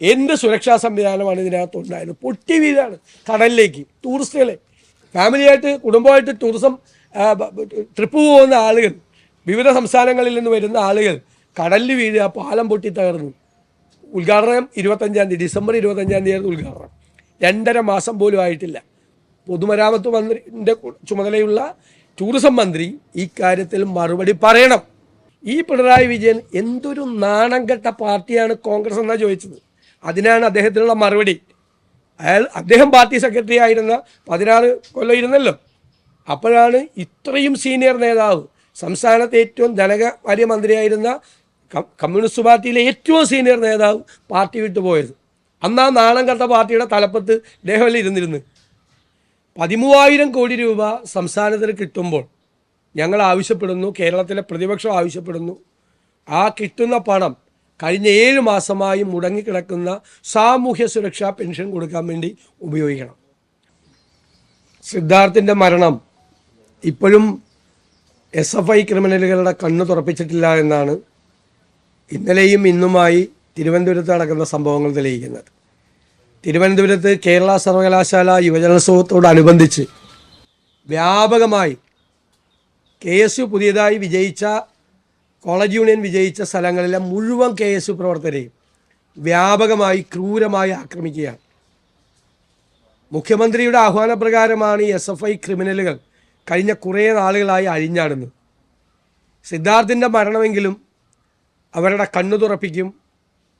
എന്ത് സുരക്ഷാ സംവിധാനമാണ് ഇതിനകത്ത് ഉണ്ടായത്? പൊട്ടി വീഴാണ് കടലിലേക്ക് ടൂറിസ്റ്റുകളെ ഫാമിലിയായിട്ട് കുടുംബമായിട്ട് ടൂറിസം ട്രിപ്പ് പോകുന്ന ആളുകൾ വിവിധ സംസ്ഥാനങ്ങളിൽ നിന്ന് വരുന്ന ആളുകൾ കടലിൽ വീഴുക പാലം പൊട്ടി തകർന്നു. ഉദ്ഘാടനം ഇരുപത്തഞ്ചാം തീയതി ഡിസംബർ ഇരുപത്തഞ്ചാം തീയതി ആയിരുന്നു ഉദ്ഘാടനം. രണ്ടര മാസം പോലും ആയിട്ടില്ല. പൊതുമരാമത്ത് മന്ത്രിന്റെ ചുമതലയുള്ള ടൂറിസം മന്ത്രി ഈ കാര്യത്തിൽ മറുപടി പറയണം. ഈ പിണറായി വിജയൻ എന്തൊരു നാണം കെട്ട പാർട്ടിയാണ് കോൺഗ്രസ് എന്നാണ് ചോദിച്ചത്? അതിനാണ് അദ്ദേഹത്തിനുള്ള മറുപടി. അയാൾ അദ്ദേഹം പാർട്ടി സെക്രട്ടറി ആയിരുന്ന പതിനാറ് കൊല്ലം ഇരുന്നല്ലോ. അപ്പോഴാണ് ഇത്രയും സീനിയർ നേതാവ് സംസ്ഥാനത്തെ ഏറ്റവും ധനകാര്യ മന്ത്രിയായിരുന്ന കമ്മ്യൂണിസ്റ്റ് പാർട്ടിയിലെ ഏറ്റവും സീനിയർ നേതാവ് പാർട്ടി വിട്ടു പോയത്. അന്നാ നാണം കണ്ട പാർട്ടിയുടെ തലപ്പത്ത് ഇദ്ദേഹമല്ല ഇരുന്നിരുന്ന്. പതിമൂവായിരം കോടി രൂപ സംസ്ഥാനത്തിന് കിട്ടുമ്പോൾ ഞങ്ങൾ ആവശ്യപ്പെടുന്നു കേരളത്തിലെ പ്രതിപക്ഷം ആവശ്യപ്പെടുന്നു. ആ കിട്ടുന്ന പണം കഴിഞ്ഞ ഏഴ് മാസമായി മുടങ്ങിക്കിടക്കുന്ന സാമൂഹ്യ സുരക്ഷാ പെൻഷൻ കൊടുക്കാൻ വേണ്ടി ഉപയോഗിക്കണം. സിദ്ധാർത്ഥിന്റെ മരണം ഇപ്പോഴും എസ് എഫ് ഐ ക്രിമിനലുകളുടെ കണ്ണു തുറപ്പിച്ചിട്ടില്ല എന്നാണ് ഇന്നലെയും ഇന്നുമായി തിരുവനന്തപുരത്ത് നടക്കുന്ന സംഭവങ്ങൾ തെളിയിക്കുന്നത്. തിരുവനന്തപുരത്ത് കേരള സർവകലാശാല യുവജനോത്സവത്തോടനുബന്ധിച്ച് വ്യാപകമായി കെ എസ് യു പുതിയതായി വിജയിച്ച കോളേജ് യൂണിയൻ വിജയിച്ച സ്ഥലങ്ങളിലെ മുഴുവൻ കെ എസ് യു പ്രവർത്തകരെയും വ്യാപകമായി ക്രൂരമായി ആക്രമിക്കുകയാണ്. മുഖ്യമന്ത്രിയുടെ ആഹ്വാനപ്രകാരമാണ് എസ് എഫ് ഐ ക്രിമിനലുകൾ കഴിഞ്ഞ കുറേ നാളുകളായി അഴിഞ്ഞാടുന്നത്. സിദ്ധാർത്ഥിന്റെ മരണമെങ്കിലും അവരുടെ കണ്ണു തുറപ്പിക്കും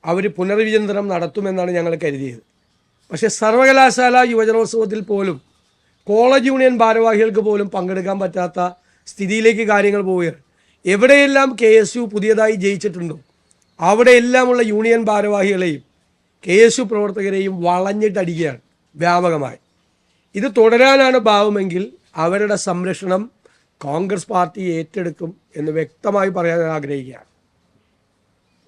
അവർ പുനർവിചിന്തനം നടത്തുമെന്നാണ് ഞങ്ങൾ കരുതിയത്. പക്ഷേ സർവകലാശാല യുവജനോത്സവത്തിൽ പോലും കോളേജ് യൂണിയൻ ഭാരവാഹികൾക്ക് പോലും പങ്കെടുക്കാൻ പറ്റാത്ത സ്ഥിതിയിലേക്ക് കാര്യങ്ങൾ പോവുകയാണ്. എവിടെയെല്ലാം കെ എസ് യു പുതിയതായി ജയിച്ചിട്ടുണ്ടോ അവിടെയെല്ലാമുള്ള യൂണിയൻ ഭാരവാഹികളെയും കെ എസ് യു പ്രവർത്തകരെയും വളഞ്ഞിട്ടടിക്കുകയാണ് വ്യാപകമായി. ഇത് തുടരാനാണ് ഭാവമെങ്കിൽ അവരുടെ സംരക്ഷണം കോൺഗ്രസ് പാർട്ടി ഏറ്റെടുക്കും എന്ന് വ്യക്തമായി പറയാൻ ആഗ്രഹിക്കുകയാണ്.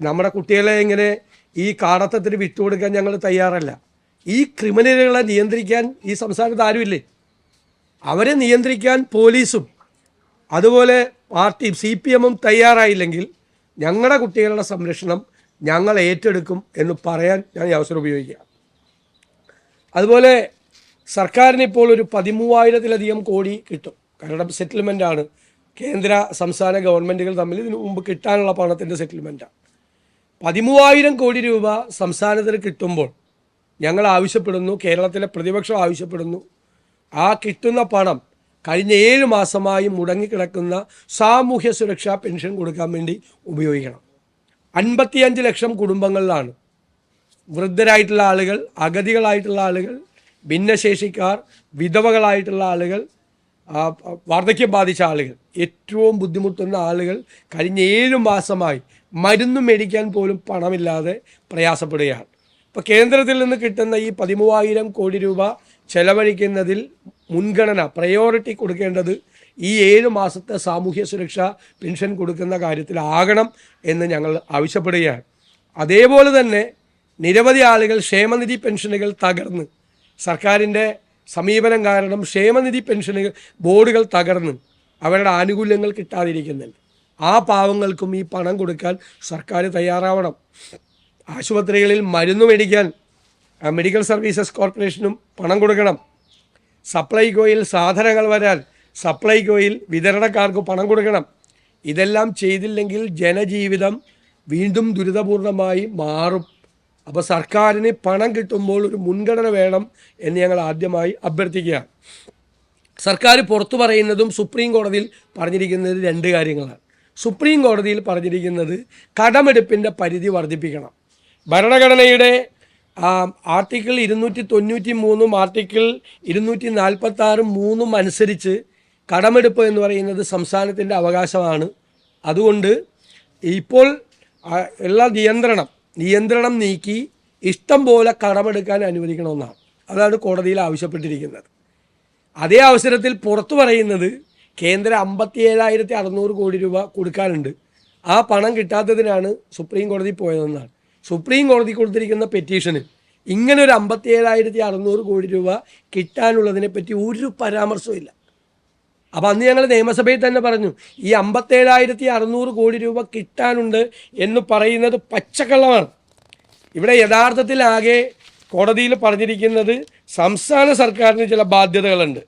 നമ്മുടെ കുട്ടികളെ ഇങ്ങനെ ഈ കാടത്തത്തിന് വിട്ടുകൊടുക്കാൻ ഞങ്ങൾ തയ്യാറല്ല. ഈ ക്രിമിനലുകളെ നിയന്ത്രിക്കാൻ ഈ സംസ്ഥാനത്ത് ആരുമില്ലേ? അവരെ നിയന്ത്രിക്കാൻ പോലീസും അതുപോലെ പാർട്ടി സി പി എമ്മും തയ്യാറായില്ലെങ്കിൽ ഞങ്ങളുടെ കുട്ടികളുടെ സംരക്ഷണം ഞങ്ങൾ ഏറ്റെടുക്കും എന്ന് പറയാൻ ഞാൻ ഈ അവസരം ഉപയോഗിക്കുക. അതുപോലെ സർക്കാരിന് ഇപ്പോൾ ഒരു പതിമൂവായിരത്തിലധികം കോടി കിട്ടും. കാരണം സെറ്റിൽമെന്റ് ആണ് കേന്ദ്ര സംസ്ഥാന ഗവൺമെന്റുകൾ തമ്മിൽ ഇതിനു മുമ്പ് കിട്ടാനുള്ള പണത്തിന്റെ സെറ്റിൽമെന്റാണ് പതിമൂവായിരം കോടി രൂപ സംസ്ഥാനത്തിന് കിട്ടുമ്പോൾ ഞങ്ങൾ ആവശ്യപ്പെടുന്നു കേരളത്തിലെ പ്രതിപക്ഷം ആവശ്യപ്പെടുന്നു. ആ കിട്ടുന്ന പണം കഴിഞ്ഞ ഏഴ് മാസമായി മുടങ്ങിക്കിടക്കുന്ന സാമൂഹ്യ സുരക്ഷാ പെൻഷൻ കൊടുക്കാൻ വേണ്ടി ഉപയോഗിക്കണം. അൻപത്തിയഞ്ച് ലക്ഷം കുടുംബങ്ങളിലാണ്. വൃദ്ധരായിട്ടുള്ള ആളുകൾ അഗതികളായിട്ടുള്ള ആളുകൾ ഭിന്നശേഷിക്കാർ വിധവകളായിട്ടുള്ള ആളുകൾ വാർദ്ധക്യം ബാധിച്ച ആളുകൾ ഏറ്റവും ബുദ്ധിമുട്ടുന്ന ആളുകൾ കഴിഞ്ഞ ഏഴ് മാസമായി മരുന്ന് മേടിക്കാൻ പോലും പണമില്ലാതെ പ്രയാസപ്പെടുകയാണ്. ഇപ്പോൾ കേന്ദ്രത്തിൽ നിന്ന് കിട്ടുന്ന ഈ പതിമൂവായിരം കോടി രൂപ ചെലവഴിക്കുന്നതിൽ മുൻഗണന പ്രയോറിറ്റി കൊടുക്കേണ്ടത് ഈ ഏഴ് മാസത്തെ സാമൂഹ്യ സുരക്ഷ പെൻഷൻ കൊടുക്കുന്ന കാര്യത്തിലാകണം എന്ന് ഞങ്ങൾ ആവശ്യപ്പെടുകയാണ്. അതേപോലെ തന്നെ നിരവധി ആളുകൾ ക്ഷേമനിധി പെൻഷനുകൾ തകർന്ന് സർക്കാരിന്റെ സമീപനം കാരണം ക്ഷേമനിധി പെൻഷനുകൾ ബോർഡുകൾ തകർന്ന് അവരുടെ ആനുകൂല്യങ്ങൾ കിട്ടാതിരിക്കുന്നുണ്ട് ആ പാവങ്ങൾക്കും ഈ പണം കൊടുക്കാൻ സർക്കാർ തയ്യാറാവണം. ആശുപത്രികളിൽ മരുന്ന് മേടിക്കാൻ മെഡിക്കൽ സർവീസസ് കോർപ്പറേഷനും പണം കൊടുക്കണം. സപ്ലൈകോയിൽ സാധനങ്ങൾ വരാൻ സപ്ലൈകോയിൽ വിതരണക്കാർക്ക് പണം കൊടുക്കണം. ഇതെല്ലാം ചെയ്തില്ലെങ്കിൽ ജനജീവിതം വീണ്ടും ദുരിതപൂർണമായി മാറും. അപ്പോൾ സർക്കാരിന് പണം കിട്ടുമ്പോൾ ഒരു മുൻഗണന വേണം എന്ന് ഞങ്ങൾ ആദ്യമായി അഭ്യർത്ഥിക്കുകയാണ് സർക്കാർ പുറത്തു പറയുന്നതും സുപ്രീം കോടതിയിൽ പറഞ്ഞിരിക്കുന്നത് രണ്ട് കാര്യങ്ങളാണ്. സുപ്രീം കോടതിയിൽ പറഞ്ഞിരിക്കുന്നത് കടമെടുപ്പിന്റെ പരിധി വർദ്ധിപ്പിക്കണം. ഭരണഘടനയുടെ ആർട്ടിക്കിൾ ഇരുന്നൂറ്റി തൊണ്ണൂറ്റി മൂന്നും ആർട്ടിക്കിൾ ഇരുന്നൂറ്റി നാൽപ്പത്തി ആറും മൂന്നും അനുസരിച്ച് കടമെടുപ്പ് എന്ന് പറയുന്നത് സംസ്ഥാനത്തിന്റെ അവകാശമാണ്. അതുകൊണ്ട് ഇപ്പോൾ എല്ലാ നിയന്ത്രണം നിയന്ത്രണം നീക്കി ഇഷ്ടം പോലെ കടമെടുക്കാൻ അനുവദിക്കണമെന്നാണ്. അതാണ് കോടതിയിൽ ആവശ്യപ്പെട്ടിരിക്കുന്നത്. അതേ അവസരത്തിൽ പുറത്തു പറയുന്നത് കേന്ദ്ര അമ്പത്തി ഏഴായിരത്തി അറുന്നൂറ് കോടി രൂപ കൊടുക്കാനുണ്ട്. ആ പണം കിട്ടാത്തതിനാണ് സുപ്രീം കോടതി പോയതെന്നാണ്. സുപ്രീം കോടതി കൊടുത്തിരിക്കുന്ന പെറ്റീഷനിൽ ഇങ്ങനെ ഒരു അമ്പത്തി ഏഴായിരത്തി അറുന്നൂറ് കോടി രൂപ കിട്ടാനുള്ളതിനെ പറ്റി ഒരു പരാമർശവും ഇല്ല. അപ്പം അന്ന് ഞങ്ങൾ നിയമസഭയിൽ തന്നെ പറഞ്ഞു ഈ അമ്പത്തേഴായിരത്തി അറുന്നൂറ് കോടി രൂപ കിട്ടാനുണ്ട് എന്ന് പറയുന്നത് പച്ചക്കള്ളമാണ്. ഇവിടെ യഥാർത്ഥത്തിൽ ആകെ കോടതിയിൽ പറഞ്ഞിരിക്കുന്നത് സംസ്ഥാന സർക്കാരിന് ചില ബാധ്യതകളുണ്ട്.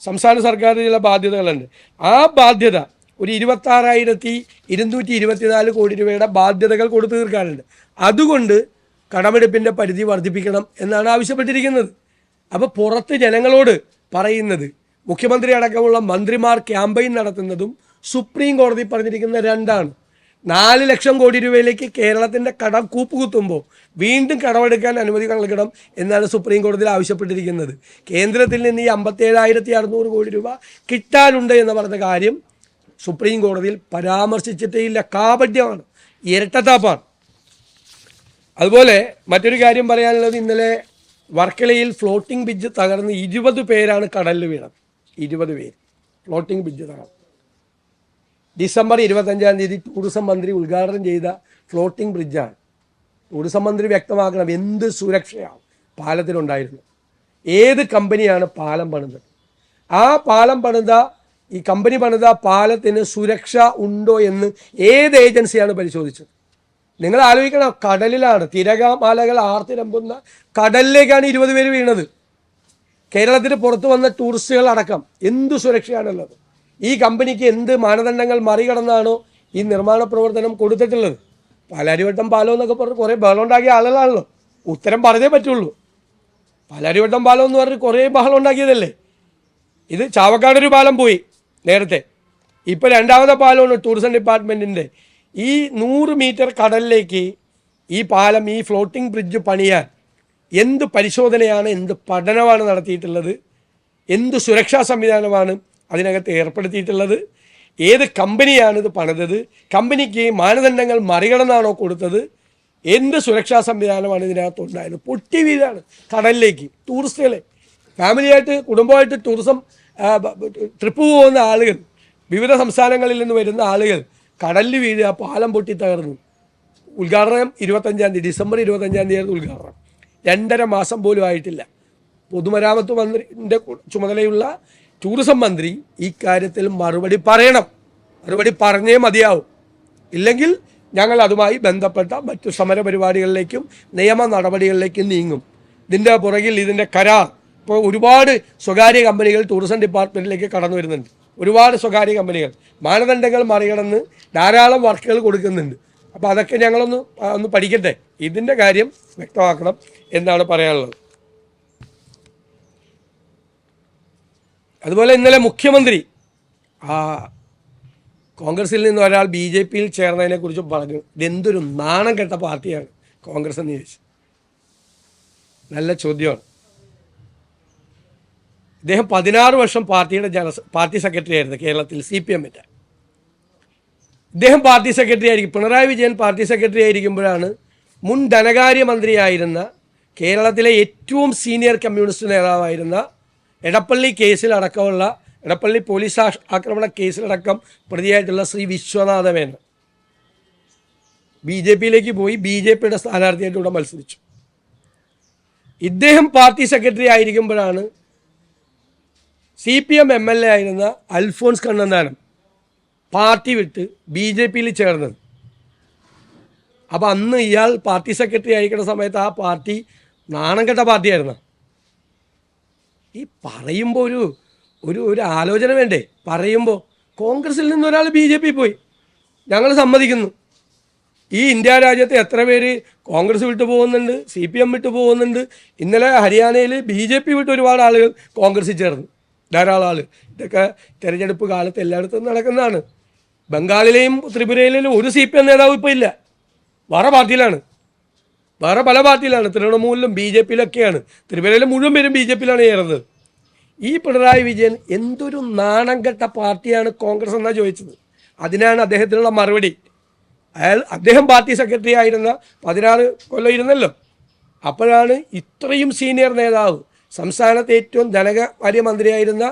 സംസ്ഥാന സർക്കാരിന് ചില ബാധ്യതകളുണ്ട്. ആ ബാധ്യത ഒരു ഇരുപത്താറായിരത്തി ഇരുന്നൂറ്റി ഇരുപത്തിനാല് കോടി രൂപയുടെ ബാധ്യതകൾ കൊടുത്തു തീർക്കാനുണ്ട്. അതുകൊണ്ട് കടമെടുപ്പിന്റെ പരിധി വർദ്ധിപ്പിക്കണം എന്നാണ് ആവശ്യപ്പെട്ടിരിക്കുന്നത്. അപ്പോൾ പുറത്ത് ജനങ്ങളോട് പറയുന്നത് മുഖ്യമന്ത്രി അടക്കമുള്ള മന്ത്രിമാർ ക്യാമ്പയിൻ നടത്തുന്നതും സുപ്രീം കോടതി പറഞ്ഞിരിക്കുന്ന രണ്ടാണ്. നാല് ലക്ഷം കോടി രൂപയിലേക്ക് കേരളത്തിന്റെ കടം കൂപ്പുകുത്തുമ്പോൾ വീണ്ടും കടമെടുക്കാൻ അനുമതി നൽകണം എന്നാണ് സുപ്രീം കോടതിയിൽ ആവശ്യപ്പെട്ടിരിക്കുന്നത്. കേന്ദ്രത്തിൽ നിന്ന് ഈ അമ്പത്തേഴായിരത്തി അറുന്നൂറ് കോടി രൂപ കിട്ടാനുണ്ട് എന്ന് പറഞ്ഞ കാര്യം സുപ്രീം കോടതിയിൽ പരാമർശിച്ചിട്ടേ ഇല്ല കാപഡ്യമാണ് ഇരട്ടത്താപ്പാണ്. അതുപോലെ മറ്റൊരു കാര്യം പറയാനുള്ളത് ഇന്നലെ വർക്കലയിൽ ഫ്ലോട്ടിംഗ് ബ്രിഡ്ജ് തകർന്ന് ഇരുപത് പേരാണ് കടലിൽ വീണത്. ഇരുപത് പേര്. ഫ്ലോട്ടിംഗ് ബ്രിഡ്ജ് തകർന്നു. ഡിസംബർ ഇരുപത്തഞ്ചാം തീയതി ടൂറിസം മന്ത്രി ഉദ്ഘാടനം ചെയ്ത ഫ്ലോട്ടിംഗ് ബ്രിഡ്ജാണ്. ടൂറിസം മന്ത്രി വ്യക്തമാക്കണം എന്ത് സുരക്ഷയാണ് പാലത്തിനുണ്ടായിരുന്നു ഏത് കമ്പനിയാണ് പാലം പണിതത്? ആ പാലം പണിത ഈ കമ്പനി പണിത പാലത്തിന് സുരക്ഷ ഉണ്ടോ എന്ന് ഏത് ഏജൻസിയാണ് പരിശോധിച്ചത്? നിങ്ങൾ ആലോചിക്കണം കടലിലാണ് തിരകമാലകൾ ആർത്തിരമ്പുന്ന കടലിലേക്കാണ് ഇരുപത് പേര് വീണത്. കേരളത്തിന് പുറത്തു വന്ന ടൂറിസ്റ്റുകൾ അടക്കം എന്ത് സുരക്ഷയാണുള്ളത്? ഈ കമ്പനിക്ക് എന്ത് മാനദണ്ഡങ്ങൾ മറികടന്നാണോ ഈ നിർമ്മാണ പ്രവർത്തനം കൊടുത്തിട്ടുള്ളത്? പാലാരിവട്ടം പാലം എന്നൊക്കെ പറഞ്ഞ് കുറേ ബഹളം ഉണ്ടാക്കിയ ആളുകളാണല്ലോ. ഉത്തരം പറഞ്ഞേ പറ്റുള്ളൂ. പാലാരിവട്ടം പാലം എന്ന് പറഞ്ഞ് കുറേ ബഹളം ഉണ്ടാക്കിയതല്ലേ ഇത് ചാവക്കാടൊരു പാലം പോയി. നേരത്തെ. ഇപ്പോൾ രണ്ടാമത്തെ പാലമാണ് ടൂറിസം ഡിപ്പാർട്ട്മെന്റിന്റെ ഈ നൂറ് മീറ്റർ കടലിലേക്ക് ഈ പാലം ഈ ഫ്ലോട്ടിംഗ് ബ്രിഡ്ജ് പണിയാൻ എന്ത് പരിശോധനയാണ് എന്ത് പഠനമാണ് നടത്തിയിട്ടുള്ളത് എന്ത് സുരക്ഷാ സംവിധാനമാണ് അതിനകത്ത് ഏർപ്പെടുത്തിയിട്ടുള്ളത് ഏത് കമ്പനിയാണ് ഇത് പണിതത് കമ്പനിക്ക് മാനദണ്ഡങ്ങൾ മറികടന്നാണോ കൊടുത്തത് എന്ത് സുരക്ഷാ സംവിധാനമാണ് ഇതിനകത്ത് ഉണ്ടായത്. പൊട്ടി വീഴാണ് കടലിലേക്ക് ടൂറിസ്റ്റുകളെ ഫാമിലിയായിട്ട് കുടുംബമായിട്ട് ടൂറിസം ട്രിപ്പ് പോകുന്ന ആളുകൾ വിവിധ സംസ്ഥാനങ്ങളിൽ നിന്ന് വരുന്ന ആളുകൾ കടലിൽ വീഴുക പാലം പൊട്ടി തകർന്നു. ഉദ്ഘാടനം ഇരുപത്തഞ്ചാം തീയതി ഡിസംബർ ഇരുപത്തഞ്ചാം തീയതി ഉദ്ഘാടനം. രണ്ടര മാസം പോലും ആയിട്ടില്ല. പൊതുമരാമത്ത് മന്ത്രിന്റെ ചുമതലയുള്ള ടൂറിസം മന്ത്രി ഈ കാര്യത്തിൽ മറുപടി പറയണം. മറുപടി പറഞ്ഞേ മതിയാവും. ഇല്ലെങ്കിൽ ഞങ്ങൾ അതുമായി ബന്ധപ്പെട്ട മറ്റു സമര പരിപാടികളിലേക്കും നിയമ നടപടികളിലേക്കും നീങ്ങും. ഇതിന്റെ പുറകിൽ ഇതിന്റെ കരാർ. ഇപ്പോൾ ഒരുപാട് സ്വകാര്യ കമ്പനികൾ ടൂറിസം ഡിപ്പാർട്ട്മെന്റിലേക്ക് കടന്നു വരുന്നുണ്ട്. ഒരുപാട് സ്വകാര്യ കമ്പനികൾ. മാനദണ്ഡങ്ങൾ മറികടന്ന് ധാരാളം വർക്കുകൾ കൊടുക്കുന്നുണ്ട്. അപ്പോൾ അതൊക്കെ ഞങ്ങളൊന്ന് ഒന്ന് പഠിക്കട്ടെ. ഇതിന്റെ കാര്യം വ്യക്തമാക്കണം എന്നാണ് പറയാനുള്ളത്. അതുപോലെ ഇന്നലെ മുഖ്യമന്ത്രി കോൺഗ്രസിൽ നിന്ന് ഒരാൾ ബി ജെ പിയിൽ ചേർന്നതിനെ കുറിച്ച് പറഞ്ഞു. ഇതെന്തൊരു നാണം കെട്ട പാർട്ടിയാണ് കോൺഗ്രസ് എന്ന് ചോദിച്ചു. നല്ല ചോദ്യമാണ്. ഇദ്ദേഹം പതിനാറ് വർഷം പാർട്ടിയുടെ ജന പാർട്ടി സെക്രട്ടറി ആയിരുന്നു കേരളത്തിൽ സി പി എമ്മിന്റെ ഇദ്ദേഹം പാർട്ടി സെക്രട്ടറി ആയിരിക്കും പിണറായി വിജയൻ പാർട്ടി സെക്രട്ടറി ആയിരിക്കുമ്പോഴാണ് മുൻ ധനകാര്യമന്ത്രിയായിരുന്ന കേരളത്തിലെ ഏറ്റവും സീനിയർ കമ്മ്യൂണിസ്റ്റ് നേതാവായിരുന്ന എടപ്പള്ളി കേസിലടക്കമുള്ള എടപ്പള്ളി പോലീസ് ആക്രമണ കേസിലടക്കം പ്രതിയായിട്ടുള്ള ശ്രീ വിശ്വനാഥ മേനൻ ബി ജെ പിയിലേക്ക് പോയി ബി ജെ പിയുടെ സ്ഥാനാർത്ഥിയായിട്ട് ഇവിടെ മത്സരിച്ചു. ഇദ്ദേഹം party secretary ആയിരിക്കുമ്പോഴാണ് C P M M L A ആയിരുന്ന അൽഫോൺസ് കണ്ണന്താനം പാർട്ടി വിട്ട് ബി ജെ പിയിൽ ചേർന്നത്. അപ്പോൾ അന്ന് ഇയാൾ പാർട്ടി സെക്രട്ടറി ആയിരിക്കുന്ന സമയത്ത് ആ പാർട്ടി നാണം കെട്ട പാർട്ടിയായിരുന്നു. ഈ പറയുമ്പോൾ ഒരു ഒരു ഒരു ആലോചന വേണ്ടേ? പറയുമ്പോൾ കോൺഗ്രസിൽ നിന്ന് ഒരാൾ ബി ജെ പി പോയി. ഞങ്ങൾ സമ്മതിക്കുന്നു. ഈ ഇന്ത്യ രാജ്യത്ത് എത്ര പേര് കോൺഗ്രസ് വിട്ടു പോകുന്നുണ്ട് സി പി എം വിട്ടു പോകുന്നുണ്ട് ഇന്നലെ ഹരിയാനയിൽ ബി ജെ പി വിട്ട് ഒരുപാട് ആളുകൾ കോൺഗ്രസിൽ ചേർന്നു. ധാരാളം ആൾ ഇതൊക്കെ തെരഞ്ഞെടുപ്പ് കാലത്ത് എല്ലായിടത്തും നടക്കുന്നതാണ്. ബംഗാളിലെയും ത്രിപുരയിലെയും ഒരു സി പി എം നേതാവ് ഇപ്പോൾ ഇല്ല. വേറെ പാർട്ടിയിലാണ്. വേറെ പല പാർട്ടിയിലാണ്. തൃണമൂലിലും ബി ജെ പിയിലൊക്കെയാണ്. ത്രിപുരയിലെ മുഴുവൻ പേരും ബി ജെ പിയിലാണ് ചേർന്നത് ഈ പിണറായി വിജയൻ എന്തൊരു നാണം കെട്ട പാർട്ടിയാണ് കോൺഗ്രസ് എന്നാണ് ചോദിച്ചത്. അതിനാണ് അദ്ദേഹത്തിനുള്ള മറുപടി. അയാൾ അദ്ദേഹം പാർട്ടി സെക്രട്ടറി ആയിരുന്ന പതിനാറ് കൊല്ലം ഇരുന്നല്ലോ. അപ്പോഴാണ് ഇത്രയും സീനിയർ നേതാവ് സംസ്ഥാനത്തെ ഏറ്റവും ധനകാര്യ മന്ത്രിയായിരുന്ന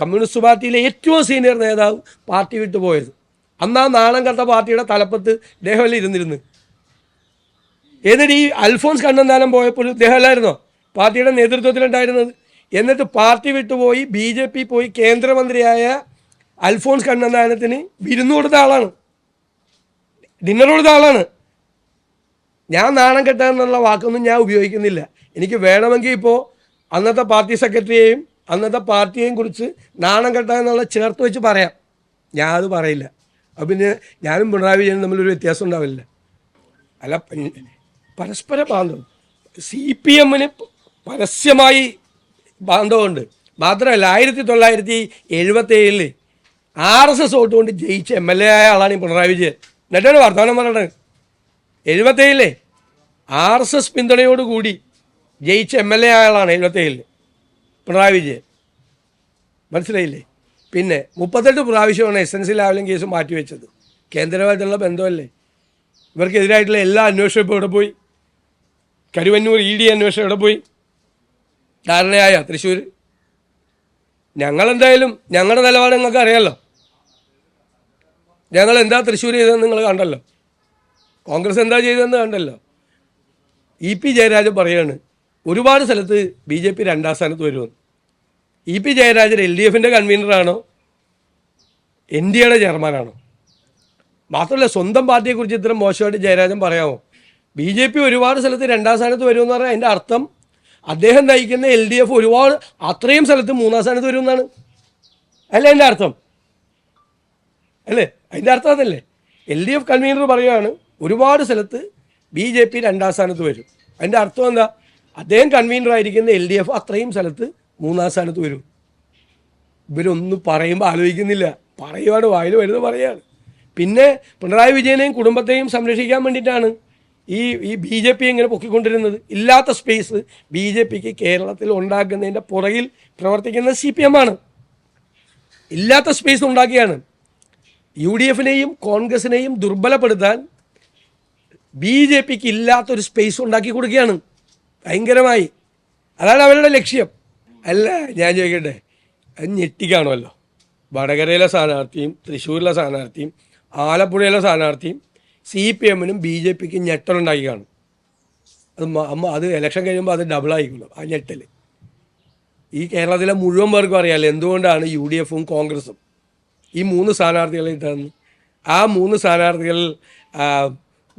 കമ്മ്യൂണിസ്റ്റ് പാർട്ടിയിലെ ഏറ്റവും സീനിയർ നേതാവ് പാർട്ടി വിട്ടു പോയത്. അന്ന് നാണം കണ്ട പാർട്ടിയുടെ തലപ്പത്ത് ഇദ്ദേഹമല്ലേ ഇരുന്നിരുന്ന്. എന്നിട്ട് ഈ അൽഫോൺസ് കണ്ണന്താനം പോയപ്പോൾ ഇദ്ദേഹമല്ലായിരുന്നോ? പാർട്ടിയുടെ നേതൃത്വത്തിലുണ്ടായിരുന്നത്. എന്നിട്ട് പാർട്ടി വിട്ടുപോയി ബി ജെ പി പോയി കേന്ദ്രമന്ത്രിയായ അൽഫോൺസ് കണ്ണന്താനത്തിന് വിരുന്നു കൊടുത്ത ആളാണ്. ഡിന്നർ കൊടുത്ത ആളാണ്. ഞാൻ നാണം കെട്ടുക എന്നുള്ള വാക്കൊന്നും ഞാൻ ഉപയോഗിക്കുന്നില്ല. എനിക്ക് വേണമെങ്കിൽ ഇപ്പോൾ അന്നത്തെ പാർട്ടി സെക്രട്ടറിയെയും അന്നത്തെ പാർട്ടിയെയും കുറിച്ച് നാണം കെട്ടാന്നുള്ള ചേർത്ത് വെച്ച് പറയാം. ഞാൻ അത് പറയില്ല. അപ്പം പിന്നെ ഞാനും പിണറായി വിജയനും തമ്മിലൊരു വ്യത്യാസം ഉണ്ടാവില്ല. അല്ല പരസ്പര ബാന്ധവം. സി പി എമ്മിന് പരസ്യമായി ബാന്ധവമുണ്ട്. മാത്രമല്ല ആയിരത്തി തൊള്ളായിരത്തി എഴുപത്തി ഏഴിൽ ആർ എസ് എസ് വോട്ട് കൊണ്ട് ജയിച്ച എം എൽ എ ആയ ആളാണ് ഈ പിണറായി വിജയൻ. എന്നിട്ടാണ് വർത്തമാനം പറഞ്ഞത് എഴുപത്തേഴിലെ ആർ എസ് എസ് പിന്തുണയോടുകൂടി ജയിച്ച എം എൽ എ ആളാണ് എഴുപത്തേഴിൽ പിണറായി വിജയൻ. മനസ്സിലായില്ലേ? പിന്നെ മുപ്പത്തെട്ട് പ്രാവശ്യമാണ് S N C Lavalin case മാറ്റിവെച്ചത്. കേന്ദ്രമായിട്ടുള്ള ബന്ധമല്ലേ? ഇവർക്കെതിരായിട്ടുള്ള എല്ലാ അന്വേഷണവും ഇപ്പോൾ ഇവിടെ പോയി? കരുവന്നൂർ ഇ ഡി അന്വേഷണം ഇവിടെ പോയി? ധാരണയായ തൃശ്ശൂർ ഞങ്ങളെന്തായാലും ഞങ്ങളുടെ നിലപാട് നിങ്ങൾക്ക് അറിയാമല്ലോ ഞങ്ങൾ എന്താ തൃശ്ശൂർ ചെയ്തതെന്ന് നിങ്ങൾ കണ്ടല്ലോ. കോൺഗ്രസ് എന്താ ചെയ്തതെന്ന് കണ്ടല്ലോ. ഇ പി ജയരാജൻ പറയാണ് ഒരുപാട് സ്ഥലത്ത് ബി ജെ പി രണ്ടാം സ്ഥാനത്ത് വരുമെന്ന് E P Jayarajan L D എഫിന്റെ കൺവീനറാണോ എൻ ഡി എയുടെ ചെയർമാനാണോ മാത്രമല്ല സ്വന്തം പാർട്ടിയെക്കുറിച്ച് ഇത്ര മോശമായിട്ട് ജയരാജൻ പറയാമോ? ബി ജെ പി ഒരുപാട് സ്ഥലത്ത് രണ്ടാം സ്ഥാനത്ത് വരുമെന്ന് പറഞ്ഞാൽ അതിന്റെ അർത്ഥം അദ്ദേഹം നയിക്കുന്ന എൽ ഡി എഫ് ഒരുപാട് അത്രയും സ്ഥലത്ത് മൂന്നാം സ്ഥാനത്ത് വരുമെന്നാണ് അല്ല എന്റെ അർത്ഥം? അല്ലേ? അതിന്റെ അർത്ഥം അതല്ലേ? എൽ ഡി എഫ് കൺവീനർ പറയുകയാണ് ഒരുപാട് സ്ഥലത്ത് ബി ജെ പി രണ്ടാം സ്ഥാനത്ത് വരും. അതിന്റെ അർത്ഥം എന്താ? അദ്ദേഹം കൺവീനർ ആയിരിക്കുന്ന എൽ ഡി എഫ് അത്രയും സ്ഥലത്ത് മൂന്നാം സ്ഥാനത്ത് വരും. ഇവരൊന്നും പറയുമ്പോൾ ആലോചിക്കുന്നില്ല. പറയുവാണ് വായിൽ വരുന്നത് പറയാണ് പിന്നെ പിണറായി വിജയനെയും കുടുംബത്തെയും സംരക്ഷിക്കാൻ വേണ്ടിയിട്ടാണ് ഈ ഈ ബി ജെ പി ഇങ്ങനെ പൊക്കിക്കൊണ്ടിരുന്നത്. ഇല്ലാത്ത സ്പേസ് ബി ജെ പിക്ക് കേരളത്തിൽ ഉണ്ടാക്കുന്നതിന്റെ പുറകിൽ പ്രവർത്തിക്കുന്നത് സി പി എം ആണ്. ഇല്ലാത്ത സ്പേസ് ഉണ്ടാക്കിയാണ്. യു ഡി എഫിനെയും കോൺഗ്രസിനെയും ദുർബലപ്പെടുത്താൻ ബി ജെ പിക്ക് ഇല്ലാത്തൊരു സ്പേസ് ഉണ്ടാക്കി കൊടുക്കുകയാണ്. ഭയങ്കരമായി. അതാണ് അവരുടെ ലക്ഷ്യം. അല്ല ഞാൻ ചോദിക്കട്ടെ അത് ഞെട്ടിക്കാണുമല്ലോ. വടകരയിലെ സ്ഥാനാർത്ഥിയും തൃശ്ശൂരിലെ സ്ഥാനാർത്ഥിയും ആലപ്പുഴയിലെ സ്ഥാനാർത്ഥിയും സി പി എമ്മിനും ബി ജെ പിക്കും ഞെട്ടലുണ്ടാക്കി കാണും. അത് അമ്മ അത് ഇലക്ഷൻ കഴിയുമ്പോൾ അത് ഡബിൾ ആയിക്കുള്ളൂ ആ ഞെട്ടൽ ഈ കേരളത്തിലെ മുഴുവൻ പേർക്കും അറിയാമല്ലോ എന്തുകൊണ്ടാണ് യു ഡി എഫും കോൺഗ്രസും. ഈ മൂന്ന് സ്ഥാനാർത്ഥികളെ ഇട്ടെന്ന് ആ മൂന്ന് സ്ഥാനാർത്ഥികൾ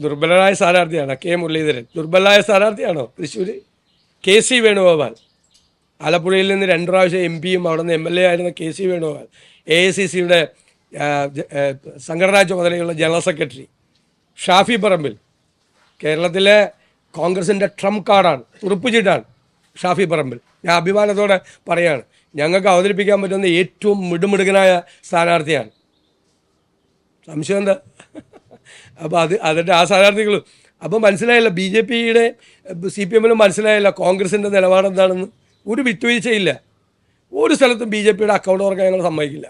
ദുർബലരായ സ്ഥാനാർത്ഥിയാണ് കെ മുരളീധരൻ. ദുർബലരായ സ്ഥാനാർത്ഥിയാണോ? Thrissur K C Venugopal. ആലപ്പുഴയിൽ നിന്ന് രണ്ട് പ്രാവശ്യം എം പിയും അവിടെ നിന്ന് എം എൽ എ ആയിരുന്ന K C Venugopal. A I C സിയുടെ സംഘടനാ ചുമതലയുള്ള ജനറൽ സെക്രട്ടറി. ഷാഫി പറമ്പിൽ. കേരളത്തിലെ കോൺഗ്രസിന്റെ ട്രംപ് കാർഡാണ്. തുറുപ്പ് ചീട്ടാണ് ഷാഫി പറമ്പിൽ. ഞാൻ അഭിമാനത്തോടെ പറയാണ് ഞങ്ങൾക്ക് അവതരിപ്പിക്കാൻ പറ്റുന്ന ഏറ്റവും മിടുമിടുകനായ സ്ഥാനാർത്ഥിയാണ്. സംശയം എന്താ? അപ്പോൾ അത് അതിന്റെ ആ സ്ഥാനാർത്ഥികൾ അപ്പോൾ മനസ്സിലായില്ല ബി ജെ പിയുടെ സി പി എമ്മിനും മനസ്സിലായില്ല കോൺഗ്രസിന്റെ നിലപാട് എന്താണെന്ന്. ഒരു വിട്ടുവീഴ്ചയില്ല. ഒരു സ്ഥലത്തും ബി ജെ പിയുടെ അക്കൗണ്ട് തുറക്കാൻ ഞങ്ങൾ സമ്മതിക്കില്ല.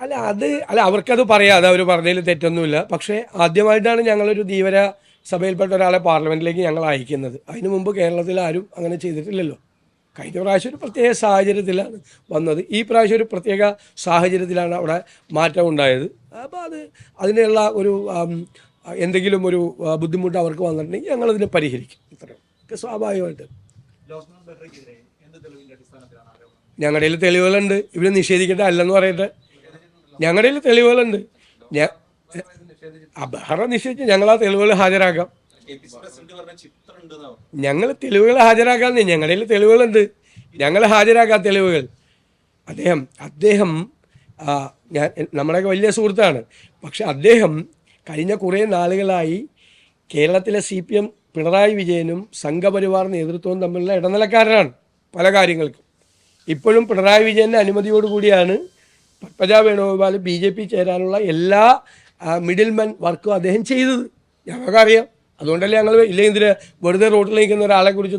അല്ല അത് അല്ല അവർക്കത് പറയാം. അത് അവർ പറഞ്ഞതിൽ തെറ്റൊന്നുമില്ല. പക്ഷേ ആദ്യമായിട്ടാണ് ഞങ്ങളൊരു ധീവര സഭയിൽപ്പെട്ട ഒരാളെ പാർലമെന്റിലേക്ക് ഞങ്ങൾ അയക്കുന്നത്. അതിനു മുമ്പ് കേരളത്തിൽ ആരും അങ്ങനെ ചെയ്തിട്ടില്ലല്ലോ. കഴിഞ്ഞ പ്രാവശ്യം ഒരു പ്രത്യേക സാഹചര്യത്തിലാണ് വന്നത്. ഈ പ്രാവശ്യം ഒരു പ്രത്യേക സാഹചര്യത്തിലാണ് അവിടെ മാറ്റം ഉണ്ടായത്. അപ്പോൾ അത് അതിനുള്ള ഒരു എന്തെങ്കിലും ഒരു ബുദ്ധിമുട്ട് അവർക്ക് വന്നിട്ടുണ്ടെങ്കിൽ ഞങ്ങളതിനെ പരിഹരിക്കും. ഇത്രയും സ്വാഭാവികമായിട്ട്. ഞങ്ങളുടെ കയ്യിൽ തെളിവുകളുണ്ട്. ഇവരെ നിഷേധിക്കട്ടെ അല്ലെന്ന് പറയട്ടെ. ഞങ്ങളുടെ കയ്യിൽ തെളിവുകളുണ്ട്. ഞാൻ ബഹ്റ നിശ്ചയിച്ച് ഞങ്ങൾ ആ തെളിവുകൾ ഹാജരാക്കാം. ഞങ്ങൾ തെളിവുകൾ ഹാജരാക്കാമെന്നേ ഞങ്ങളുടെ തെളിവുകളുണ്ട്. ഞങ്ങൾ ഹാജരാക്കാം തെളിവുകൾ. അദ്ദേഹം അദ്ദേഹം ഞാൻ നമ്മുടെയൊക്കെ വലിയ സുഹൃത്താണ്. പക്ഷെ അദ്ദേഹം കഴിഞ്ഞ കുറേ നാളുകളായി കേരളത്തിലെ സി പി എം പിണറായി വിജയനും സംഘപരിവാർ നേതൃത്വവും തമ്മിലുള്ള ഇടനിലക്കാരനാണ് പല കാര്യങ്ങൾക്കും. ഇപ്പോഴും പിണറായി വിജയന്റെ അനുമതിയോടുകൂടിയാണ് Padmaja Venugopal B J P ചേരാനുള്ള എല്ലാ മിഡിൽ മെൻ വർക്കും അദ്ദേഹം ചെയ്തത്. ഞങ്ങൾക്കറിയാം. അതുകൊണ്ടല്ലേ ഞങ്ങൾ ഇല്ലേ ഇതിന് വെറുതെ റോട്ടിൽ നിൽക്കുന്ന ഒരാളെക്കുറിച്ച്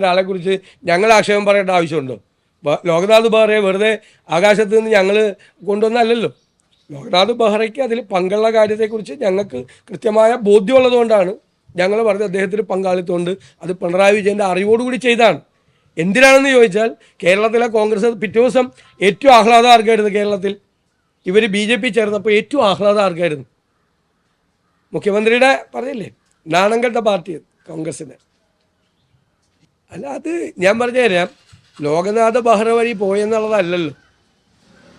ഒരാളെ കുറിച്ച് ഞങ്ങൾ ആക്ഷേപം പറയേണ്ട ആവശ്യമുണ്ടോ. ലോകനാഥ് ബെഹ്റയെ വെറുതെ ആകാശത്ത് നിന്ന് ഞങ്ങൾ കൊണ്ടുവന്നല്ലല്ലോ. ലോകനാഥ് ബെഹ്റയ്ക്ക് അതിൽ പങ്കുള്ള കാര്യത്തെക്കുറിച്ച് ഞങ്ങൾക്ക് കൃത്യമായ ബോധ്യമുള്ളതുകൊണ്ടാണ് ഞങ്ങൾ പറഞ്ഞത് അദ്ദേഹത്തിന് പങ്കാളിത്തമുണ്ട്. അത് പിണറായി വിജയന്റെ അറിവോടുകൂടി ചെയ്താണ്. എന്തിനാണെന്ന് ചോദിച്ചാൽ കേരളത്തിലെ കോൺഗ്രസ് പിറ്റേ ദിവസം ഏറ്റവും ആഹ്ലാദം ആർക്കായിരുന്നു കേരളത്തിൽ. ഇവർ ബി ജെ പി ചേർന്നപ്പോൾ ഏറ്റവും ആഹ്ലാദം ആർക്കായിരുന്നു മുഖ്യമന്ത്രിയുടെ പറഞ്ഞില്ലേ? നാണം കെട്ട പാർട്ടി കോൺഗ്രസിന് അല്ല അത് ഞാൻ പറഞ്ഞു തരാം. ലോകനാഥ ബഹ്റ വഴി പോയെന്നുള്ളതല്ലല്ലോ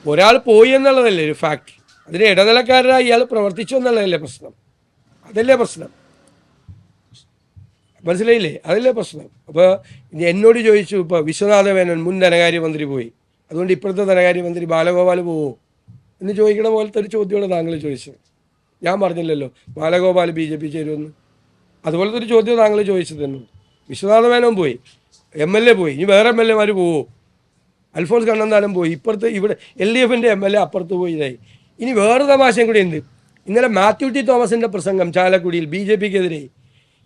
ഒരാൾ പോയി എന്നുള്ളതല്ലേ ഒരു ഫാക്ട് അതിന് ഇടനിലക്കാരനായി ഇയാൾ പ്രവർത്തിച്ചു എന്നുള്ളതല്ലേ പ്രശ്നം. അതല്ലേ പ്രശ്നം. മനസ്സിലായില്ലേ? അതല്ലേ പ്രശ്നം. അപ്പോൾ എന്നോട് ചോദിച്ചു ഇപ്പോൾ വിശ്വനാഥ മേനോൻ മുൻ ധനകാര്യമന്ത്രി പോയി. അതുകൊണ്ട് ഇപ്പോഴത്തെ ധനകാര്യമന്ത്രി ബാലഗോപാൽ പോവോ? എന്ന് ചോദിക്കണ പോലത്തെ ഒരു ചോദ്യമാണ് താങ്കൾ ചോദിച്ചത്. ഞാൻ പറഞ്ഞില്ലല്ലോ ബാലഗോപാൽ ബി ജെ പി ചേരുമെന്ന്. അതുപോലത്തെ ഒരു ചോദ്യം താങ്കൾ ചോദിച്ചത് തന്നെ വിശ്വനാഥ മേനോൻ പോയി. എം എൽ എ പോയി. ഇനി വേറെ എം എൽ എമാർ പോവോ? അൽഫോൺസ് കണ്ണന്താനം പോയി. ഇപ്പുറത്ത് ഇവിടെ എൽ ഡി എഫിന്റെ എം എൽ എ അപ്പുറത്ത് പോയി ഇതായി. ഇനി വേറെ തമാശയും കൂടി ഉണ്ട്. ഇന്നലെ മാത്യു ടി തോമസിന്റെ പ്രസംഗം ചാലക്കുടിയിൽ ബി ജെ പിക്കെതിരെ.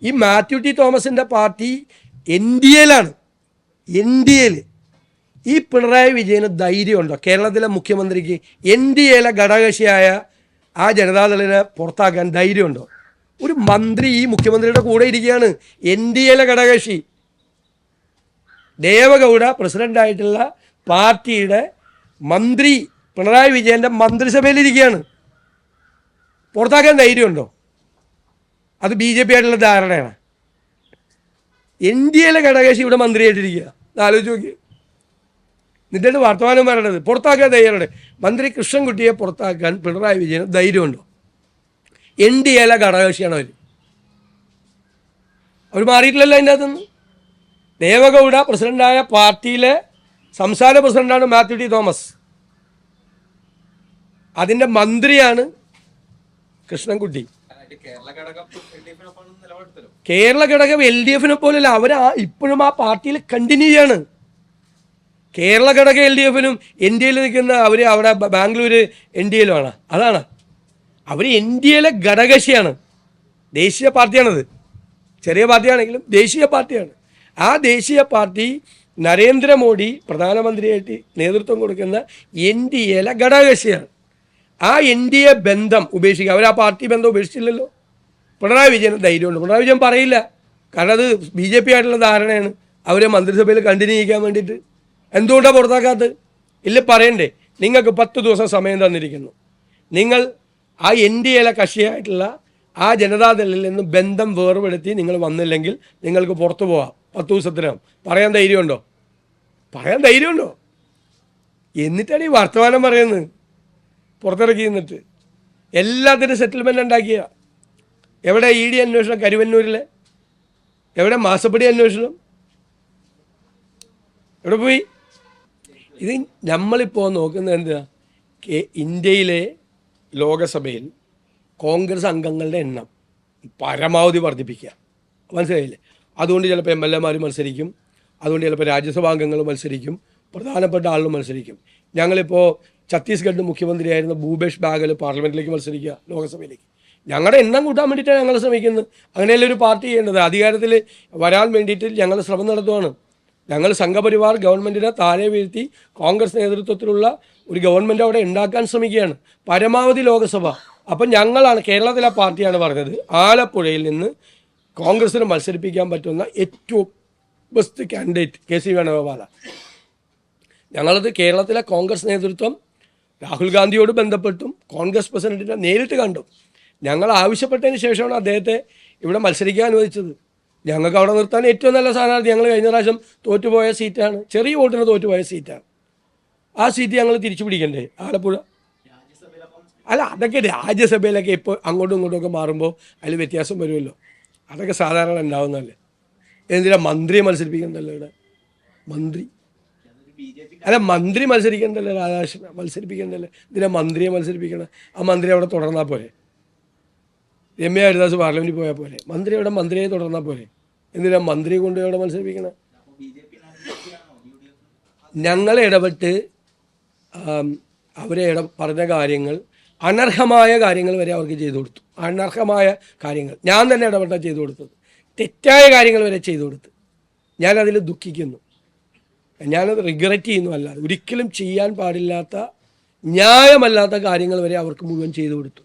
ഈ മാത്യു ടി തോമസിന്റെ പാർട്ടി എൻ ഡി എയിലാണ് എൻ ഡി എയിൽ ഈ പിണറായി വിജയന് ധൈര്യമുണ്ടോ? കേരളത്തിലെ മുഖ്യമന്ത്രിക്ക് എൻ ഡി എയിലെ ഘടകകക്ഷിയായ ആ ജനതാദളിനെ പുറത്താക്കാൻ ധൈര്യമുണ്ടോ? ഒരു മന്ത്രി ഈ മുഖ്യമന്ത്രിയുടെ കൂടെ ഇരിക്കുകയാണ്. എൻ ഡി എയിലെ ഘടകകക്ഷി. ദേവഗൗഡ പ്രസിഡന്റായിട്ടുള്ള പാർട്ടിയുടെ മന്ത്രി പിണറായി വിജയന്റെ മന്ത്രിസഭയിലിരിക്കുകയാണ്. പുറത്താക്കാൻ ധൈര്യമുണ്ടോ? അത് ബി ജെ പി ആയിട്ടുള്ള ധാരണയാണ്. എൻ ഡി എയിലെ ഘടകകക്ഷി ഇവിടെ മന്ത്രിയായിട്ടിരിക്കുക. ആലോചിച്ച് നോക്കി. എന്നിട്ടാണ് വർത്തമാനം പറയണത്. പുറത്താക്കാൻ ധൈര്യമുണ്ട്. മന്ത്രി കൃഷ്ണൻകുട്ടിയെ പുറത്താക്കാൻ പിണറായി വിജയന് ധൈര്യമുണ്ടോ? എൻ ഡി എയിലെ ഘടകകക്ഷിയാണ് അവർ അവർ മാറിയിട്ടില്ലല്ലോ അതിന്റെ അകത്തുനിന്ന്. ദേവഗൗഡ പ്രസിഡന്റായ പാർട്ടിയിലെ സംസ്ഥാന പ്രസിഡന്റാണ് മാത്യു ടി തോമസ്. അതിന്റെ മന്ത്രിയാണ് കൃഷ്ണൻകുട്ടി. കേരള ഘടകം എൽ ഡി എഫിനെ പോലെയല്ല അവർ ആ ഇപ്പോഴും ആ പാർട്ടിയിൽ കണ്ടിന്യൂ ചെയ്യാണ്. കേരള ഘടകം എൽ ഡി ഡി എയിൽ നിൽക്കുന്ന അവർ അവിടെ ബാംഗ്ലൂർ എൻ ഡി എയിലുമാണ് അതാണ്. അവർ എൻ ഡി എയിലെ ഘടകശിയാണ് ദേശീയ പാർട്ടിയാണത്. ചെറിയ പാർട്ടിയാണെങ്കിലും ദേശീയ പാർട്ടിയാണ്. ആ ദേശീയ പാർട്ടി നരേന്ദ്രമോദി പ്രധാനമന്ത്രിയായിട്ട് നേതൃത്വം കൊടുക്കുന്ന എൻ ഡി എയിലെ ഘടകകക്ഷിയാണ്. ആ എൻ ഡി എ ബന്ധം ഉപേക്ഷിക്കുക അവർ ആ പാർട്ടി ബന്ധം ഉപേക്ഷിച്ചില്ലല്ലോ. പിണറായി വിജയൻ ധൈര്യമുണ്ട്. പിണറായി വിജയൻ പറയില്ല. കാരണം അത് ബി ജെ പി ആയിട്ടുള്ള ധാരണയാണ്. അവരെ മന്ത്രിസഭയിൽ കണ്ടിന്യൂ ചെയ്യാൻ വേണ്ടിയിട്ട്. എന്തുകൊണ്ടാണ് പുറത്താക്കാത്തത്? ഇല്ല പറയണ്ടേ. നിങ്ങൾക്ക് പത്ത് ദിവസം സമയം തന്നിരിക്കുന്നു. നിങ്ങൾ ആ എൻ ഡി എയിലെ കക്ഷിയായിട്ടുള്ള ആ ജനതാദളിൽ നിന്ന് ബന്ധം വേർപെടുത്തി നിങ്ങൾ വന്നില്ലെങ്കിൽ നിങ്ങൾക്ക് പുറത്തു പോവാം. പത്ത് ദിവസത്തിനകം. പറയാൻ ധൈര്യമുണ്ടോ? പറയാൻ ധൈര്യമുണ്ടോ? എന്നിട്ടാണ് ഈ വർത്തമാനം പറയുന്നത്. പുറത്തിറക്കി നിന്നിട്ട്. എല്ലാത്തിനും സെറ്റിൽമെന്റ് ഉണ്ടാക്കിയ. എവിടെ ഇ ഡി അന്വേഷണം കരുവന്നൂരിലെ? എവിടെ മാസപ്പടി അന്വേഷണം? എവിടെ പോയി? ഇത് നമ്മളിപ്പോൾ നോക്കുന്നത് എന്താ? ഇന്ത്യയിലെ ലോകസഭയിൽ കോൺഗ്രസ് അംഗങ്ങളുടെ എണ്ണം പരമാവധി വർദ്ധിപ്പിക്കുക. മനസ്സിലായില്ലേ? അതുകൊണ്ട് ചിലപ്പോൾ എം എൽ എമാർ മത്സരിക്കും അതുകൊണ്ട് ചിലപ്പോൾ രാജ്യസഭാ അംഗങ്ങൾ മത്സരിക്കും പ്രധാനപ്പെട്ട ആളുകൾ മത്സരിക്കും. ഞങ്ങളിപ്പോൾ ഛത്തീസ്ഗഡ് മുഖ്യമന്ത്രിയായിരുന്ന ഭൂപേഷ് ബാഗൽ പാർലമെന്റിലേക്ക് മത്സരിക്കുക ലോകസഭയിലേക്ക്. ഞങ്ങളുടെ എണ്ണം കൂട്ടാൻ വേണ്ടിയിട്ടാണ് ഞങ്ങൾ ശ്രമിക്കുന്നത്. അങ്ങനെയല്ല ഒരു പാർട്ടി ചെയ്യേണ്ടത്? അധികാരത്തിൽ വരാൻ വേണ്ടിയിട്ട് ഞങ്ങൾ ശ്രമം നടത്തുവാണ്. ഞങ്ങൾ സംഘപരിവാർ ഗവൺമെന്റിനെ താഴെ വീഴ്ത്തി കോൺഗ്രസ് നേതൃത്വത്തിലുള്ള ഒരു ഗവൺമെന്റ് അവിടെ ഉണ്ടാക്കാൻ ശ്രമിക്കുകയാണ്. പരമാവധി ലോകസഭ. അപ്പം ഞങ്ങളാണ് കേരളത്തിലെ പാർട്ടിയാണ് പറഞ്ഞത് ആലപ്പുഴയിൽ നിന്ന് കോൺഗ്രസിന് മത്സരിപ്പിക്കാൻ പറ്റുന്ന ഏറ്റവും best candidate K C Venugopal. ഞങ്ങളത് കേരളത്തിലെ കോൺഗ്രസ് നേതൃത്വം രാഹുൽ ഗാന്ധിയോട് ബന്ധപ്പെട്ടും കോൺഗ്രസ് പ്രസിഡന്റിനെ നേരിട്ട് കണ്ടു. ഞങ്ങൾ ആവശ്യപ്പെട്ടതിന് ശേഷമാണ് അദ്ദേഹത്തെ ഇവിടെ മത്സരിക്കാൻ അനുവദിച്ചത്. ഞങ്ങൾക്ക് അവിടെ നിർത്താൻ ഏറ്റവും നല്ല സ്ഥാനാർത്ഥി ഞങ്ങൾ കഴിഞ്ഞ പ്രാവശ്യം തോറ്റുപോയ സീറ്റാണ്. ചെറിയ വോട്ടിന് തോറ്റുപോയ സീറ്റാണ്. ആ സീറ്റ് ഞങ്ങൾ തിരിച്ചു പിടിക്കണ്ടേ ആലപ്പുഴ? അല്ല അതൊക്കെ രാജ്യസഭയിലൊക്കെ ഇപ്പോൾ അങ്ങോട്ടും ഇങ്ങോട്ടും ഒക്കെ മാറുമ്പോൾ അതിൽ വ്യത്യാസം വരുമല്ലോ. അതൊക്കെ സാധാരണ ഉണ്ടാവുന്നതല്ലേ. എന്തിനാ മന്ത്രിയെ മത്സരിപ്പിക്കണ്ടല്ലോ ഇവിടെ? മന്ത്രി. അല്ല മന്ത്രി മത്സരിക്കണ്ടല്ലോ രാധാകൃഷ്ണൻ മത്സരിപ്പിക്കണ്ടല്ലോ. ഇതിനെ മന്ത്രിയെ മത്സരിപ്പിക്കണം? ആ മന്ത്രി അവിടെ തുടർന്നാൽ പോരെ. രമ്യ ഹരിദാസ് പാർലമെന്റിൽ പോയാൽ പോലെ മന്ത്രി അവിടെ മന്ത്രിയെ തുടർന്നാൽ പോലെ എന്തിനാ മന്ത്രിയെ കൊണ്ട് അവിടെ മത്സരിപ്പിക്കണം? ഞങ്ങൾ ഇടപെട്ട് അവരെ ഇട പറഞ്ഞ കാര്യങ്ങൾ അനർഹമായ കാര്യങ്ങൾ വരെ അവർക്ക് ചെയ്തു കൊടുത്തു. അനർഹമായ കാര്യങ്ങൾ. ഞാൻ തന്നെ ഇടപെട്ടാൽ ചെയ്തു കൊടുത്തത്. തെറ്റായ കാര്യങ്ങൾ വരെ ചെയ്തു കൊടുത്തു. ഞാനതിൽ ദുഃഖിക്കുന്നു. ഞാനത് റിഗ്രറ്റ് ചെയ്യുന്നു അല്ലാതെ. ഒരിക്കലും ചെയ്യാൻ പാടില്ലാത്ത ന്യായമല്ലാത്ത കാര്യങ്ങൾ വരെ അവർക്ക് മുഴുവൻ ചെയ്തു കൊടുത്തു.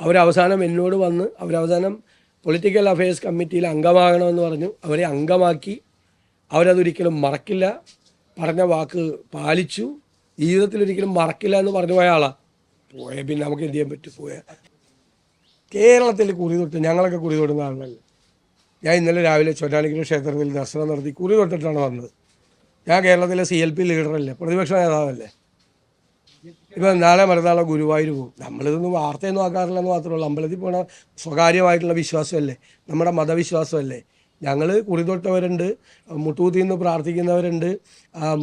അവരവസാനം എന്നോട് വന്ന് അവരവസാനം പൊളിറ്റിക്കൽ അഫയേഴ്സ് കമ്മിറ്റിയിൽ അംഗമാകണമെന്ന് പറഞ്ഞു. അവരെ അംഗമാക്കി. അവരതൊരിക്കലും മറക്കില്ല. പറഞ്ഞ വാക്ക് പാലിച്ചു. ജീവിതത്തിൽ ഒരിക്കലും മറക്കില്ല എന്ന് പറഞ്ഞു പോയ ആളാണ് പോയ പിന്നെ നമുക്ക് എന്ത് ചെയ്യാൻ പറ്റും? പോയ. കേരളത്തിൽ കുറി തൊട്ട് ഞങ്ങളൊക്കെ കുറി തൊടുന്ന ആളല്ലേ. ഞാൻ ഇന്നലെ രാവിലെ ചൊറ്റാനിക്കര ക്ഷേത്രത്തിൽ ദർശനം നടത്തി കുറി തൊട്ടിട്ടാണ് വന്നത്. ഞാൻ കേരളത്തിലെ സി എൽ പി ലീഡറല്ലേ പ്രതിപക്ഷ നേതാവല്ലേ. ഇപ്പം നാളെ മറന്നാളെ ഗുരുവായൂർ പോകും. നമ്മളിതൊന്നും വാർത്തയൊന്നും ആക്കാറില്ലെന്ന് മാത്രമേ ഉള്ളൂ അമ്പലത്തിൽ പോണ സ്വകാര്യമായിട്ടുള്ള വിശ്വാസമല്ലേ? നമ്മുടെ മതവിശ്വാസമല്ലേ? ഞങ്ങൾ കുടിതൊട്ടവരുണ്ട് മുട്ടൂത്തിൽ നിന്ന് പ്രാർത്ഥിക്കുന്നവരുണ്ട്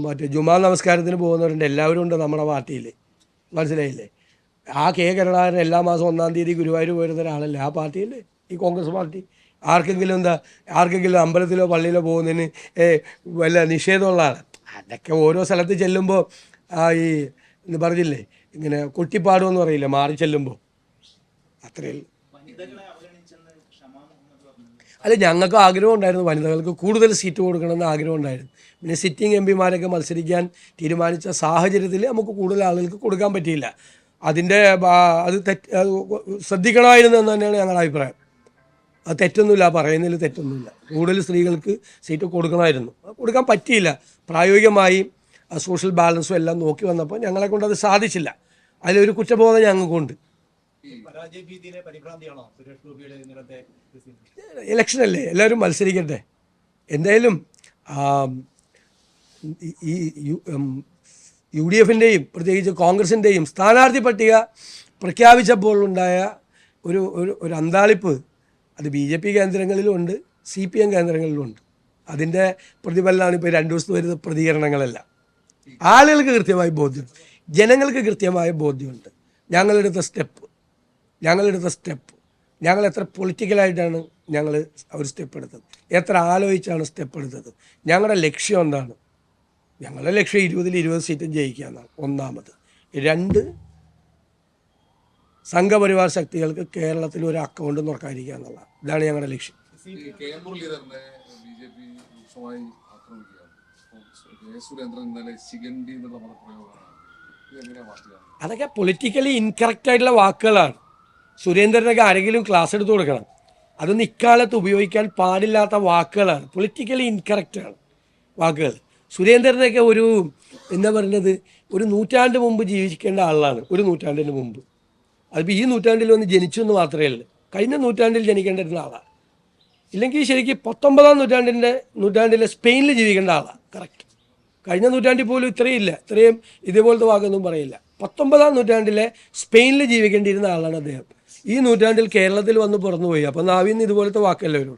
മറ്റേ ജുമാ നമസ്കാരത്തിന് പോകുന്നവരുണ്ട്. എല്ലാവരും ഉണ്ട് നമ്മുടെ പാർട്ടിയിൽ മനസ്സിലായില്ലേ? ആ കെ കരുണാകരൻ എല്ലാ മാസം ഒന്നാം തീയതി ഗുരുവായൂർ പോയിരുന്ന ഒരാളല്ലേ ആ പാർട്ടിയിൽ ഈ കോൺഗ്രസ് പാർട്ടി? ആർക്കെങ്കിലും എന്താ ആർക്കെങ്കിലും അമ്പലത്തിലോ പള്ളിയിലോ പോകുന്നതിന് വല്ല വല്ല നിഷേധമുള്ളതാണ് അതൊക്കെ ഓരോ സ്ഥലത്ത് ചെല്ലുമ്പോൾ ഈ എന്ന് പറഞ്ഞില്ലേ? ഇങ്ങനെ കൊട്ടിപ്പാടുമെന്ന് പറയില്ല? മാറി ചെല്ലുമ്പോൾ അത്രയേ അല്ല ഞങ്ങൾക്ക് ആഗ്രഹം ഉണ്ടായിരുന്നു വനിതകൾക്ക് കൂടുതൽ സീറ്റ് കൊടുക്കണമെന്ന് ആഗ്രഹം ഉണ്ടായിരുന്നു. പിന്നെ സിറ്റിംഗ് എം പിമാരൊക്കെ മത്സരിക്കാൻ തീരുമാനിച്ച സാഹചര്യത്തിൽ നമുക്ക് കൂടുതൽ ആളുകൾക്ക് കൊടുക്കാൻ പറ്റിയില്ല. അതിന്റെ അത് തെറ്റ് അത് ശ്രദ്ധിക്കണമായിരുന്നു എന്ന് തന്നെയാണ് ഞങ്ങളുടെ അഭിപ്രായം. അത് തെറ്റൊന്നുമില്ല പറയുന്നതിൽ തെറ്റൊന്നുമില്ല. കൂടുതൽ സ്ത്രീകൾക്ക് സീറ്റ് കൊടുക്കണമായിരുന്നു. കൊടുക്കാൻ പറ്റിയില്ല. പ്രായോഗികമായി സോഷ്യൽ ബാലൻസും എല്ലാം നോക്കി വന്നപ്പോൾ ഞങ്ങളെ കൊണ്ട് അത് സാധിച്ചില്ല. അതിലൊരു കുറ്റബോധം ഞങ്ങൾക്കുണ്ട്. ഇലക്ഷനല്ലേ എല്ലാവരും മത്സരിക്കട്ടെ. എന്തായാലും ഈ- യു ഡി എഫിന്റെയും പ്രത്യേകിച്ച് കോൺഗ്രസിന്റെയും സ്ഥാനാർത്ഥി പട്ടിക പ്രഖ്യാപിച്ചപ്പോൾ ഉണ്ടായ ഒരു ഒരു ഒരു അന്താളിപ്പ് അത് ബി ജെ പി കേന്ദ്രങ്ങളിലുമുണ്ട് സി പി എം കേന്ദ്രങ്ങളിലുമുണ്ട് അതിന്റെ പ്രതിഫലനാണ് ഇപ്പോൾ രണ്ടു ദിവസത്തെ വരുന്ന പ്രതികരണങ്ങളെല്ലാം. ആളുകൾക്ക് കൃത്യമായി ബോധ്യമുണ്ട് ജനങ്ങൾക്ക് കൃത്യമായ ബോധ്യമുണ്ട്. ഞങ്ങളെടുത്ത സ്റ്റെപ്പ്. ഞങ്ങളെടുത്ത സ്റ്റെപ്പ്. ഞങ്ങൾ എത്ര പൊളിറ്റിക്കലായിട്ടാണ് ഞങ്ങൾ ഒരു സ്റ്റെപ്പ് എടുത്തത്? എത്ര ആലോചിച്ചാണ് സ്റ്റെപ്പ് എടുത്തത്? ഞങ്ങളുടെ ലക്ഷ്യം എന്താണ്? ഞങ്ങളുടെ ലക്ഷ്യം ഇരുപതിൽ ഇരുപത് സീറ്റും ജയിക്കുക എന്നാണ് ഒന്നാമത്. രണ്ട് സംഘപരിവാർ ശക്തികൾക്ക് കേരളത്തിൽ ഒരു അക്കൗണ്ട് തുറക്കാതിരിക്കുക എന്നുള്ളതാണ്. ഇതാണ് ഞങ്ങളുടെ ലക്ഷ്യം ഈ കെ എം മുരളീധരനെ ബി ജെ പി രൂക്ഷമായി ആക്രമിക്കുകയാണ് അപ്പോൾ അതൊക്കെ പൊളിറ്റിക്കലി ഇൻകറക്റ്റ് ആയിട്ടുള്ള വാക്കുകളാണ്. സുരേന്ദ്രനൊക്കെ ആരെങ്കിലും ക്ലാസ് എടുത്തു കൊടുക്കണം. അതൊന്നും ഇക്കാലത്ത് ഉപയോഗിക്കാൻ പാടില്ലാത്ത വാക്കുകളാണ്. പൊളിറ്റിക്കലി ഇൻകറക്റ്റ് ആണ് വാക്കുകൾ. സുരേന്ദ്രനൊക്കെ ഒരു എന്താ പറയുന്നത് ഒരു നൂറ്റാണ്ട് മുമ്പ് ജീവിക്കേണ്ട ആളാണ്. ഒരു നൂറ്റാണ്ടിന് മുമ്പ്. അതിപ്പോൾ ഈ നൂറ്റാണ്ടിൽ വന്ന് ജനിച്ചു എന്ന് മാത്രമേ ഉള്ളൂ. കഴിഞ്ഞ നൂറ്റാണ്ടിൽ ജനിക്കേണ്ടിരുന്ന ആളാണ് ഇല്ലെങ്കിൽ ശരിക്കും പത്തൊമ്പതാം നൂറ്റാണ്ടിന്റെ നൂറ്റാണ്ടിലെ സ്പെയിനിൽ ജീവിക്കേണ്ട ആളാണ് കറക്റ്റ് കഴിഞ്ഞ നൂറ്റാണ്ടിൽ പോലും ഇത്രയും ഇല്ല ഇത്രയും ഇതേപോലത്തെ വാക്കൊന്നും പറയില്ല. പത്തൊമ്പതാം നൂറ്റാണ്ടിലെ സ്പെയിനിൽ ജീവിക്കേണ്ടിയിരുന്ന ആളാണ് അദ്ദേഹം. ഈ നൂറ്റാണ്ടിൽ കേരളത്തിൽ വന്ന് പുറന്നുപോയി. അപ്പം നാവിൽ നിന്ന് ഇതുപോലത്തെ വാക്കല്ലേ വരുള്ളൂ